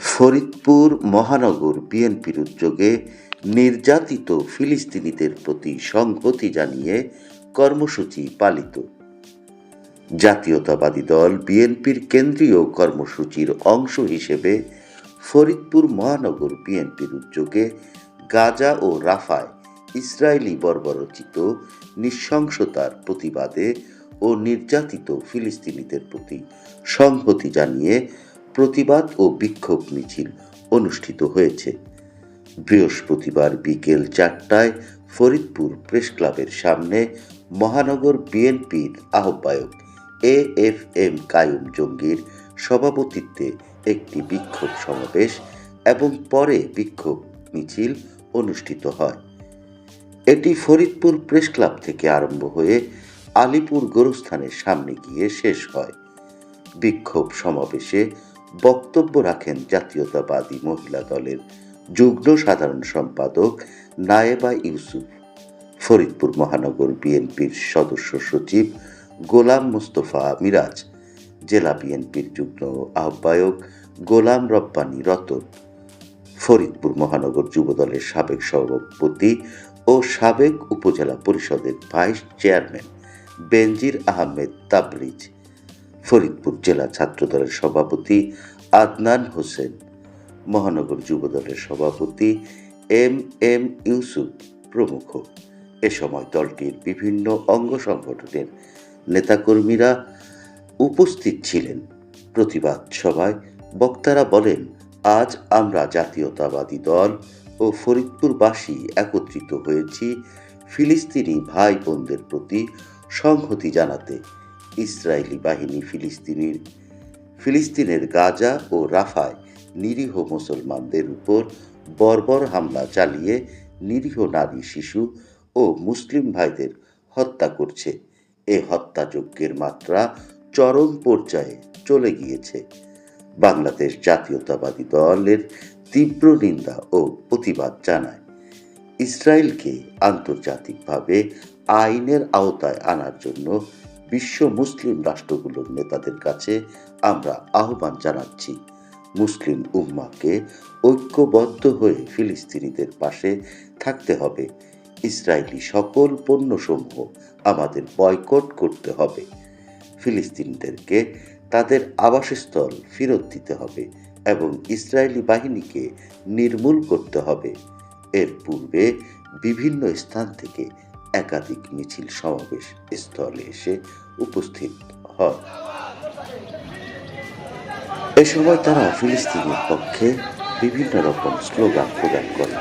ফরিদপুর মহানগর বিএনপির উদ্যোগে নির্যাতিত ফিলিস্তিনিদের প্রতি সংহতি জানিয়ে কর্মসূচি পালিত। জাতীয়তাবাদী দল বিএনপির কেন্দ্রীয় কর্মসূচির অংশ হিসেবে ফরিদপুর মহানগর বিএনপির উদ্যোগে গাজা ও রাফায় ইসরায়েলি বর্বরচিত নৃশংসতার প্রতিবাদে ও নির্যাতিত ফিলিস্তিনিদের প্রতি সংহতি জানিয়ে প্রতিবাদ ও বিক্ষোভ মিছিল অনুষ্ঠিত হয়েছে। বৃহস্পতিবার বিকেল চারটায় ফরিদপুর প্রেস ক্লাবের সামনে মহানগর বিএনপির আহ্বায়ক এ এফ এম কায়ুম জঙ্গির সভাপতিত্বে একটি বিক্ষোভ সমাবেশ এবং পরে বিক্ষোভ মিছিল অনুষ্ঠিত হয়। এটি ফরিদপুর প্রেস ক্লাব থেকে আরম্ভ হয়ে আলিপুর গোরস্থানের সামনে গিয়ে শেষ হয়। বিক্ষোভ সমাবেশে বক্তব্য রাখেন জাতীয়তাবাদী মহিলা দলের যুগ্ম সাধারণ সম্পাদক নায়েবা ইউসুফ। ফরিদপুর মহানগর বিএনপির সদস্য সচিব গোলাম মুস্তফা মিরাজ। জেলা বিএনপির যুগ্ম আহ্বায়ক গোলাম রব্বানি রতন। ফরিদপুর মহানগর যুবদলের সাবেক সভাপতি ও সাবেক উপজেলা পরিষদের ভাইস চেয়ারম্যান বেনজির আহমেদ তাবরিজ। ফরিদপুর জেলা ছাত্রদলের সভাপতি আদনান হোসেন, মহানগর যুবদলের সভাপতি এম এম ইউসুফ প্রমুখ। এ সময় দলটির বিভিন্ন অঙ্গ সংগঠনের নেতাকর্মীরা উপস্থিত ছিলেন। প্রতিবাদ সভায় বক্তারা বলেন, আজ আমরা জাতীয়তাবাদী দল ও ফরিদপুরবাসী একত্রিত হয়েছি। ফিলিস্তিনি ভাই বোনদের প্রতি সংহতি জানাতে ইসরায়েলি বাহিনী ফিলিস্তিনির, ফিলিস্তিনের গাজা ও রাফায় নিরীহ মুসলমানদের উপর বর্বর হামলা চালিয়ে নিরীহ নারী, শিশু ও মুসলিম ভাইদের হত্যা করছে। এ হত্যাযজ্ঞের মাত্রা চরম পর্যায়ে চলে গিয়েছে। বাংলাদেশ জাতীয়তাবাদী দলের তীব্র নিন্দা ও প্রতিবাদ জানায়। ইসরায়েলকে আন্তর্জাতিকভাবে আইনের আওতায় আনার জন্য বিশ্ব মুসলিম রাষ্ট্রগুলোর নেতাদের কাছে আমরা আহ্বান জানাচ্ছি। মুসলিম উম্মাকে ঐক্যবদ্ধ হয়ে ফিলিস্তিনিদের পাশে থাকতে হবে। ইসরায়েলি সকল পণ্যসমূহ আমাদের বয়কট করতে হবে। ফিলিস্তিনিদেরকে তাদের আবাসস্থল ফেরত দিতে হবে এবং ইসরায়েলি বাহিনীকে নির্মূল করতে হবে। এর পূর্বে বিভিন্ন স্থান থেকে একাধিক মিছিল সমাবেশ স্থলে এসে উপস্থিত হয় এ সময় তারা ফিলিস্তিনের পক্ষে বিভিন্ন রকম স্লোগান প্রদান করে